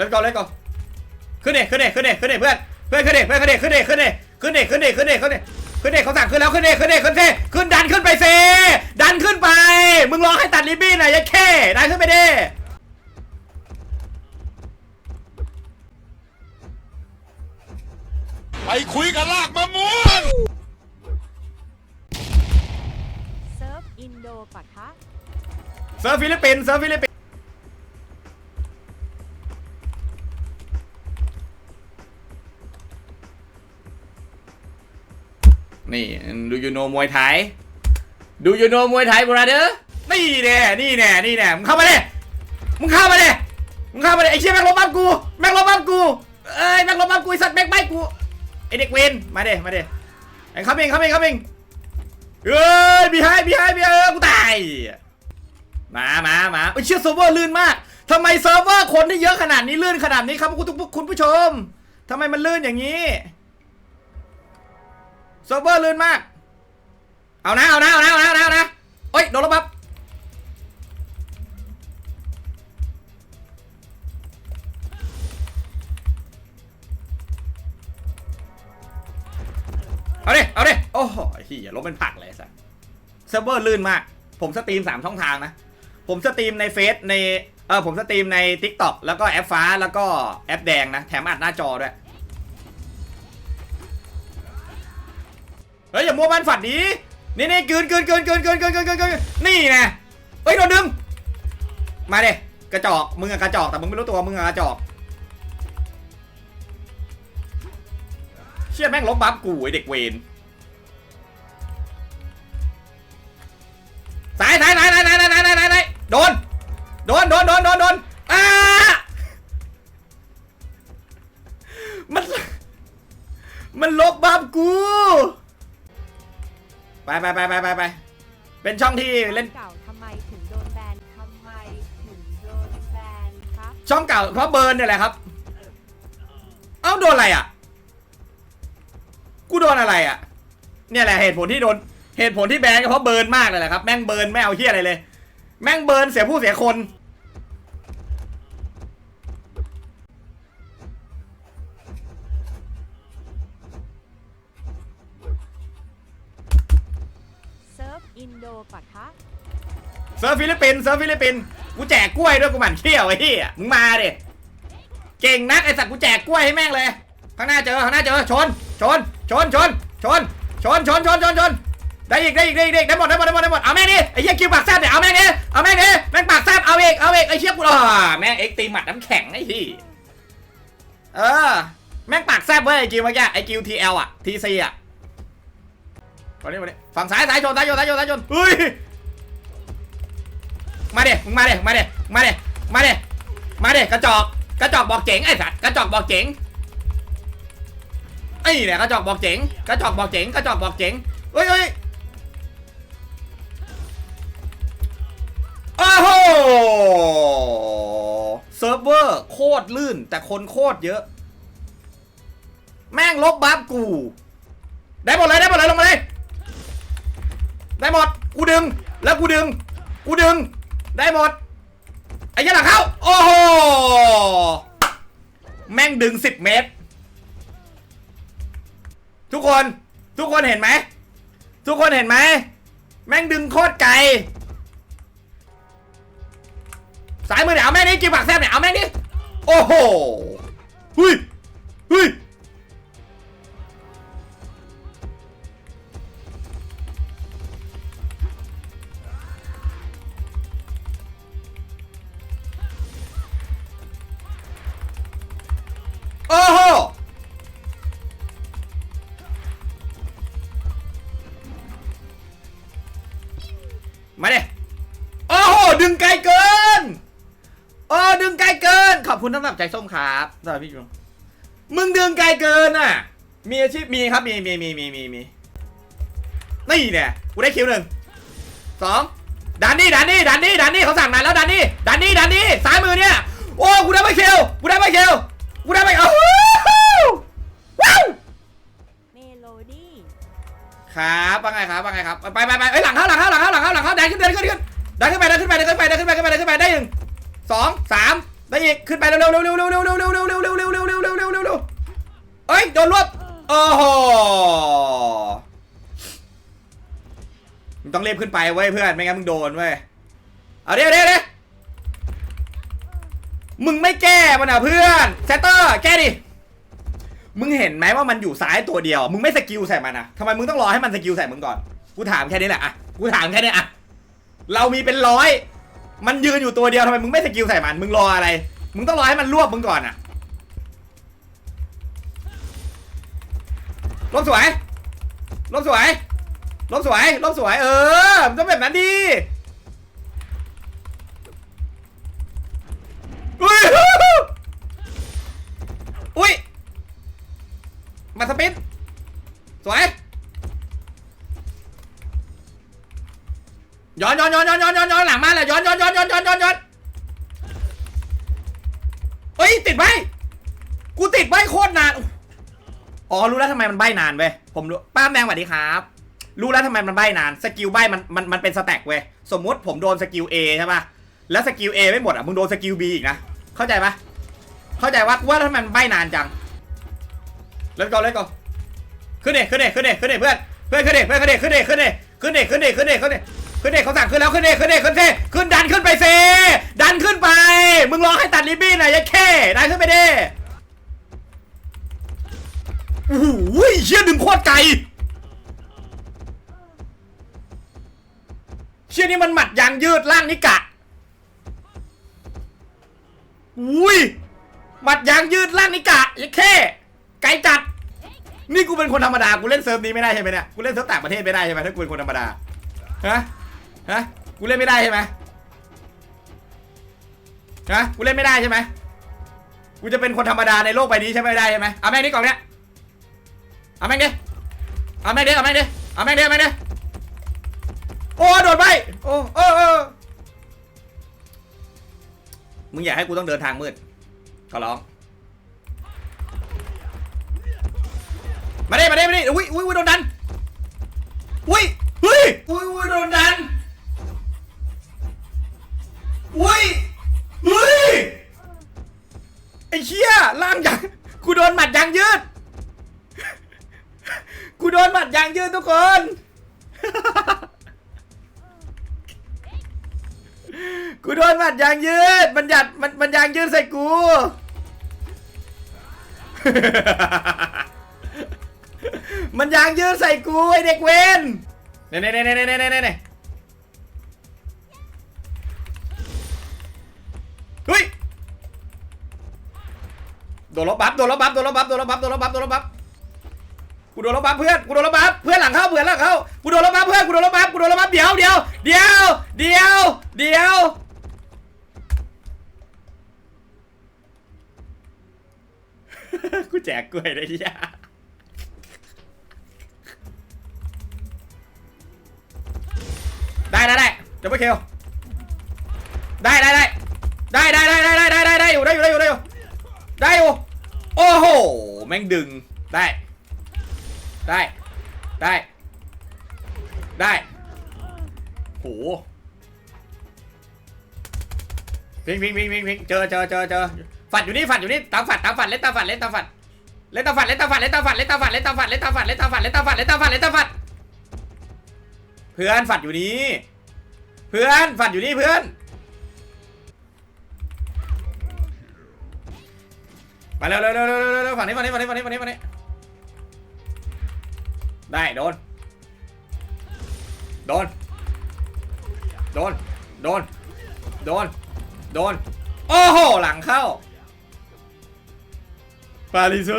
เล่นก่อนเล่นก่อนขึ้นเด็ขึ้นเด็ขึ้นเด็ขึ้นเด็เพื่อนเพื่อนขึ้นเด็เพื่อนขึ้นเด็ขึ้นเด็ขึ้นเด็ขึ้นเด็ขึ้นเด็ขึ้นเด็ขึ้นเด็ขึ้นเด็เขาสั่งขึ้นแล้วขึ้นเด็ขึ้นเด็ขึ้นเด็ขึ้นดันขึ้นไปเซดันขึ้นไป มึงรอให้ตัดริบบิ้นหน่อยยัดแค่ดันขึ้นไปดิไปคุยกับลากมะม่วงเซิร์ฟอินโดปะทะเซิร์ฟฟิลิปปินส์เซิร์ฟฟิลิปปินส์ นี่ดูยูโนมวยไทย ดูยูโนมวยไทยบราเดอร์นี่แน่นี่แน่นี่แน่มึงเข้ามาเลยมึงเข้ามาเลยมึงเข้ามาเลยไอ้เชี่ยแม่งลบบ้านกูแม่งลบบ้านกูเอ้ยแม่งลบบ้านกูไอ้สัตว์แม่งใบกูไอเด็กเวนมาเด้มาเด้ไอ้คัมเองคัมเองคัมเองเอ้ยบีไฮบีไฮบีไฮกูตายมามามาเอ้ยเชื่อเซิร์ฟเวอร์ลื่นมากทำไมเซิร์ฟเวอร์คนที่เยอะขนาดนี้ลื่นขนาดนี้ครับคุณทุกคุณผู้ชมทำไมมันลื่นอย่างนี้ ซิร์ฟเวอร์ลื่นมาก เอานะ เอานะ เอานะ เอานะ เอานะเอานะเอ้ย โดนแล้วปั๊บเอาดิ เอาดิ โอ้โหเฮียล้มเป็นผักเลยสัสเซิร์ฟเวอร์ลื่นมาก ผมสตรีม 3 ช่องทางนะ ผมสตรีมในเฟซใน เออผมสตรีมใน t ิ k t o k แล้วก็แอปฟ้าแล้วก็แอปแดงนะ แถมอัดหน้าจอด้วย เฮ้ยอย่ามัวบ้านฝัดดีนี่นี่เกินเกินเกินเกินเกินเกินเกินเกินเกินนี่นะเฮ้ยโดนดึงมาเดกระจอกมึงอะกระจอกแต่มึงไม่รู้ตัวมึงอะกระจอกเชี่ยแม่งลบบัฟกูไอเด็กเวนสายสายสายสายสายสายสายสายโดนโดนโดนโดนโดนโดน ไปไปไปไปไปไปเป็นช่องที่เล่น เก่าทำไมถึงโดนแบนทำไมถึงโดนแบนครับช่องเก่าเพราะเบิร์นเนี่ยแหละครับ เอ้าโดนอะไรอะ กูโดนอะไรอะ เนี่ยแหละเหตุผลที่โดน เหตุผลที่แบนก็เพราะเบิร์นมากเลยแหละครับ แม่งเบิร์นไม่เอาเฮียอะไรเลย แม่งเบิร์นเสียผู้เสียคน อินโดปะทะเซิร์ฟฟิลิปปินส์เซิร์ฟฟิลิปปินส์กูแจกกล้วยด้วยกูหมั่นเขี้ยวไอ้เหี้ยมึงมาดิเก่งนักไอ้สัตว์กูแจกกล้วยให้แม่งเลยข้างหน้าเจอข้างหน้าเจอชนชนชนชนชนชนชนชนชนชนได้อีกได้อีกได้อีกได้อีกได้หมดได้หมดได้หมดได้หมดเอาแม่งดิไอ้เหี้ยคิวปากแซ่บเนี่ยเอาแม่งดิเอาแม่งดิแม่งปากแซ่บเอาอีกเอาอีกไอ้เชี่ยกูอ่าแม่งเอ็กตีหมัดน้ำแข็งไอ้ที่เออแม่งปากแซ่บเว้ยไอ้กิวเมื่อกี้ไอ้กิวทีเอลอะทีซีอะ มาดิมาดิฝั่งซ้ายซ้ายชนซ้ายชนซ้ายชนซ้ายชนเฮ้ยมาเด็มึงมาเด็มาเด็มาเด็มาเด็มาเด็กระจอกกระจอกบอกเจ๋งไอ้สัตว์กระจอกบอกเจ๋งไอ้เนี่ยกระจอกบอกเจ๋งกระจอกบอกเจ๋งกระจอกบอกเจ๋งเฮ้ยเฮ้ยโอ้โหเซิร์ฟเวอร์โคตรลื่น แต่คนโคตรเยอะ แม่งลบบัฟกู ได้หมดเลยได้หมดเลยลงมาเลย ได้หมด กูดึง แล้วกูดึง กูดึง ได้หมด ไอ้ยันหลังเข้า โอ้โห แม่งดึงสิบเมตร ทุกคน ทุกคนเห็นไหม ทุกคนเห็นไหม แม่งดึงโคตรไกล สายมือเนี่ยเอาแม่งนี่กินผักแซ่บเนี่ยเอาแม่งนี่โอ้โหหุยหุย คุณสำหรับใจส้มครับสวัสดีพี่จุงมึงดึงไกลเกินอะ มีอาชีพมีครับมีมีมีมีมีมีนี่เนี่ยกูได้คิวหนึ่งสองดันนี่ดันนี่ดันนี่ดันนี่เขาสั่งนานแล้วดันนี่ดันนี่ดันนี่ซ้ายมือเนี่ยโอ้กูได้ไม่คิวกูได้ไม่คิวกูได้ไม่โอ้โหว้าวเมโลดี้ครับว่าไงครับว่าไงครับไปไปไปเอ้ยหลังเข้าหลังเข้าหลังเข้าหลังเข้าหลังเข้าดันขึ้นดันขึ้นขึ้นดันขึ้นไปดันขึ้นไปดันขึ้นไปดันขึ้นไปดันขึ้นไปดันขึ้นไปได้หนึ่งสองสาม ได้อีกอีกขึ้นไปเร็วเร็วเร็วเร็วเร็วเร็วเร็วเร็วเร็วเร็วเร็วเร็วเร็วเร็วเร็วเร็วเร็วเร็วเอ้ยโดนรวบโอ้โหมึงต้องรีบขึ้นไปเว้ยเพื่อนไม่งั้นมึงโดนเว้ยเอาเดี๋ยวเดี๋ยวเดี๋ยวมึงไม่แก้มันอะเพื่อนเซตเตอร์แก้ดิมึงเห็นไหมว่ามันอยู่ซ้ายตัวเดียว มึงไม่สกิลใส่มันอะทำไมมึงต้องรอให้มันสกิลใส่มึงก่อน กูถามแค่นี้แหละอะ กูถามแค่นี้อะ เรามีเป็นร้อย มันยืนอยู่ตัวเดียวทำไมมึงไม่สกิลใส่มัน มึงรออะไร มึงต้องรอให้มันรวบมึงก่อนอะลบสวยลบสวยลบสวยลบสวย เออ มันต้องแบบนั้นดีอุ้ย อุ้ย มาสปินสวย ย้อนย้อนย้อนย้อนย้อนย้อนย้อนหลังมาเลยย้อนย้อนย้อนย้อนย้อนย้อนย้อนเฮ้ยติดไหมกูติดไหมโคตรนานอ๋อรู้แล้วทำไมมันใบนานเว้ยผมรู้ป้าแมงสวัสดีครับรู้แล้วทำไมมันใบนานสกิลใบมันมันมันเป็นสแต็กเว้ยสมมติผมโดนสกิล A ใช่ป่ะแล้วสกิล A ไม่หมดอะมึงโดนสกิล B อีกนะเข้าใจปะเข้าใจว่าว่าทำไมมันใบนานจังเล่นก่อนเล่นก่อนขึ้นเด็ขึ้นเด็ขึ้นเด็ขึ้นเด็เพื่อนเพื่อนขึ้นเด็เพื่อนขึ้นเด็ขึ้นเด็ขึ้นเด็ขึ้นเด็ขึ้นเด็ขึ้นเด็ขึ้นเด็ ขึ้นเด็กเขาสั่งขึ้นแล้วขึ้นเด็กขึ้นเด็กขึ้นเด็กขึ้นดันขึ้นไปเซดันขึ้นไป มึงรอให้ตัดริบบิ้นหน่อยยัดแค่ดันขึ้นไปเด้โอ้โหเชี่ยดึงโคตรไกลเชี่ยนี่มันหมัดยางยืดล่างนิกะอุ้ยหมัดยางยืดล่างนิกะยัดแค่ไกลจัดนี่กูเป็นคนธรรมดากูเล่นเซิร์ฟนี้ไม่ได้ใช่ไหมเนี่ยกูเล่นเซิร์ฟต่างประเทศไม่ได้ใช่ไหมถ้ากูเป็นคนธรรมดาฮะ ฮะกูเล่นไม่ได้ใช่ไหมฮะกูเล่นไม่ได้ใช่ไหมกูจะเป็นคนธรรมดาในโลกใบนี้ใช่ไหมไมได้ใช่ไหมเอาแม่งนี่กล่องเนี้ยเอาแม่งดิเอาแม่งดิเอาแม่งดิเอาแม่งดิเอาแม่งดิโอ้โดดไปโอ้โอ้โอ้มึงอยากให้กูต้องเดินทางมืดขอร้องมาดิมาดิมาดิอุ้ยอุ้ยอุ้ยโดนดันอุ้ยเฮ้ยอุ้ยอุ้ยโดนดัน อุ้ยเฮ้ยไอ้เชี่ยล่างยังกูโดนหมัดยางยืด กูโดนหมัดยางยืดทุกคน กูโดนหมัดยางยืด มันหยัดมันมันยางยืดใส่กูมันยางยืดใส่กูไอเด็กเวนเน่เน่เน่เน่เน่เน่เน่เเฮ้ยโดนลบบัฟโดนลบบัฟโดนลบบัฟโดนลบบัฟโดนลบบัฟโดนลบบัฟกูโดนลบบัฟเพื่อนกูโดนลบบัฟเพื่อนหลังเข้าเพื่อนหลังเข้ากูโดนลบบัฟเพื่อนกูโดนลบบัฟกูโดนลบบัฟเดี๋ยวเดี๋ยวเดี๋ยวเดี๋ยวเดี๋ยวกูแจกกล้วยได้ยาได้ได้ได้เดี๋ยวไปเคลได้ได้ได้ ได้ได้ได้ได้ได้ได้ได้อยู่ได้อยู่ได้อยู่ได้อยู่ได้อยู่โอ้โหแม่งดึงได้ ได้ได้ได้โหพิงพิงพิงพิงพิงเจอเจอเจอเจอฝัดอยู่นี่ฝัดอยู่นี่ตามฝัดตามฝัดเล่นตามฝัดเล่นตามฝัดเล่นตามฝัดเล่นตามฝัดเล่นตามฝัดเล่นตามฝัดเล่นตามฝัดเล่นตามฝัดเล่นตามฝัดเล่นตามฝัดเล่นตามฝัดเล่นตามฝัดเพื่อนฝัดอยู่นี่เพื่อนฝัดอยู่นี่เพื่อน มาเร็วเร็วเร็วเร็วเร็วฝั่งนี้ฝั่งนี้ฝั่งนี้ฝั่งนี้ฝั่งนี้ฝั่งนี้ได้โดน โดน โดน โดน โดน โดน โอ้โห หลังเข้า ปาลิซู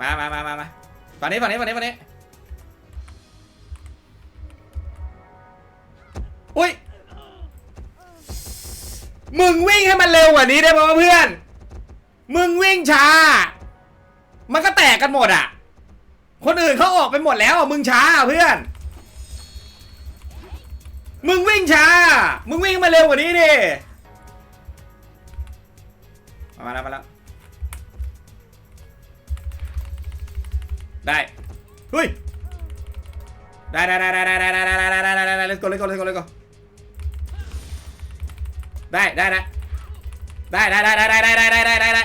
มามามามามาฝั่งนี้ฝั่งนี้ฝั่งนี้ฝั่งนี้อุ้ย มึงวิ่งให้มันเร็วกว่านี้ได้ไหมวะเพื่อน มึงวิ่งช้า มันก็แตกกันหมดอะ คนอื่นเขาออกไปหมดแล้วมึงช้าเพื่อน มึงวิ่งช้า มึงวิ่งมาเร็วกว่านี้ดิมาแล้วมาแล้วได้เฮ้ยได้ได้ได้ได้ได้ได้ได้ได้ได้ได้ได้ได้ได้ let's go let's go let's go let's go ได้ได้ได้ได้ได้ได้ได้ได้ได้ได้ได้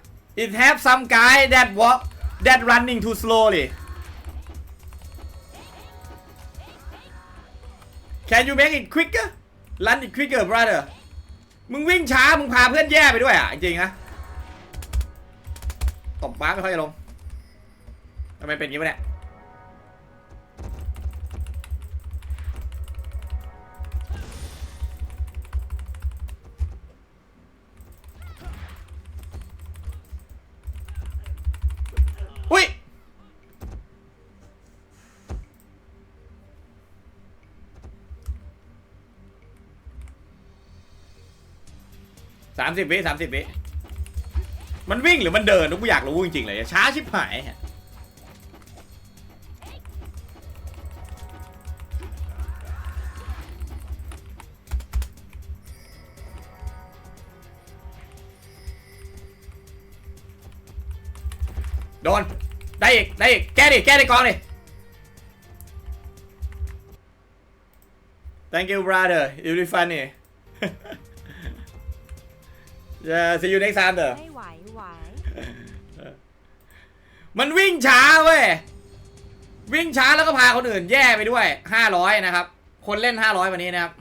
It have some guy that walk that running too slowly. Can you make it quicker? Run it quicker, brother. มึงวิ่งช้า มึงพาเพื่อนแย่ไปด้วยอะ จริงนะตบป้าไม่ค่อยลงทำไมเป็นย่งนี้วะเนี่ย สามสิบวิสามสิบวิมันวิ่งหรือมันเดินกูอยากรู้จริงๆเลยช้าชิบหายโดน ได้อีก ได้อีก แก้ดิ แก้ดิกองดิ thank you brother you funny Yeah, see you next time เถอะไม่ไหวไหวมันวิ่งช้าเว้ย วิ่งช้าแล้วก็พาคนอื่นแย่ไปด้วยห้าร้อยนะครับ คนเล่นห้าร้อยวันนี้นะครับ